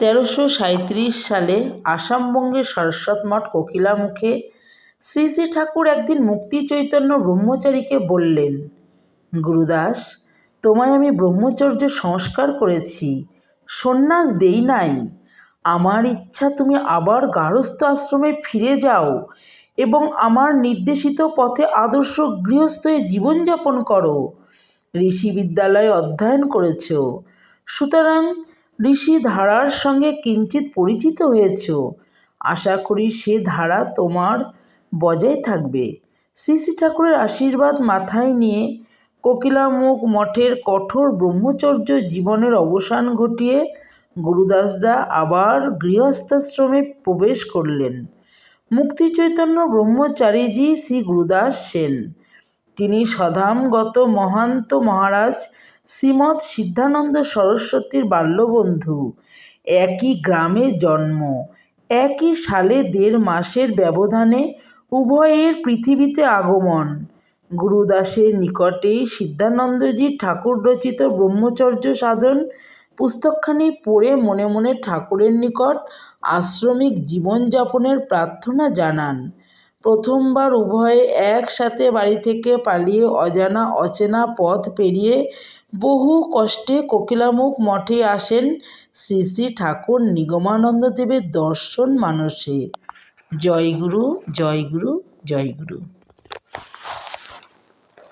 তেরোশো সাঁইত্রিশ সালে আসামবঙ্গের সারস্বত মঠ কোকিলামুখে শ্রী শ্রী ঠাকুর একদিন মুক্তি চৈতন্য ব্রহ্মচারীকে বললেন, গুরুদাস, তোমায় আমি ব্রহ্মচর্য সংস্কার করেছি। সন্ন্যাস দেই নাই। আমার ইচ্ছা তুমি আবার গার্হস্থ আশ্রমে ফিরে যাও এবং আমার নির্দেশিত পথে আদর্শ গৃহস্থ হয়ে জীবনযাপন করো। ঋষি বিদ্যালয়ে অধ্যয়ন করেছ। সুতরাং ঋষি ধারার সঙ্গে কিঞ্চিত পরিচিত হয়েছ। আশা করি সে ধারা তোমার বজায় থাকবে। শ্রী শ্রী ঠাকুরের আশীর্বাদ মাথায় নিয়ে কোকিলামুখ মঠের কঠোর ব্রহ্মচর্য জীবনের অবসান ঘটিয়ে গুরুদাসদা আবার গৃহস্থাশ্রমে প্রবেশ করলেন। মুক্তিচৈতন্য ব্রহ্মচারীজি শ্রী গুরুদাস সেন তিনি সধামগত মহান্ত মহারাজ শ্রীমৎ সিদ্ধানন্দ সরস্বতীর বাল্যবন্ধু। একই গ্রামে জন্ম। একই সালে দেড় মাসের ব্যবধানে উভয়ের পৃথিবীতে আগমন। গুরুদাসের নিকটেই সিদ্ধানন্দজি ঠাকুর রচিত ব্রহ্মচর্য সাধন পুস্তকখানি পড়ে মনে মনে ঠাকুরের নিকট আশ্রমিক জীবনযাপনের প্রার্থনা জানান। প্রথমবার উভয়ে একসাথে বাড়ি থেকে পালিয়ে অজানা অচেনা পথ পেরিয়ে বহু কষ্টে কোকিলামুখ মঠে আসেন শ্রী শ্রী ঠাকুর নিগমানন্দ দেবের দর্শন মানসে। জয়গুরু জয়গুরু জয়গুরু জয় গুরু।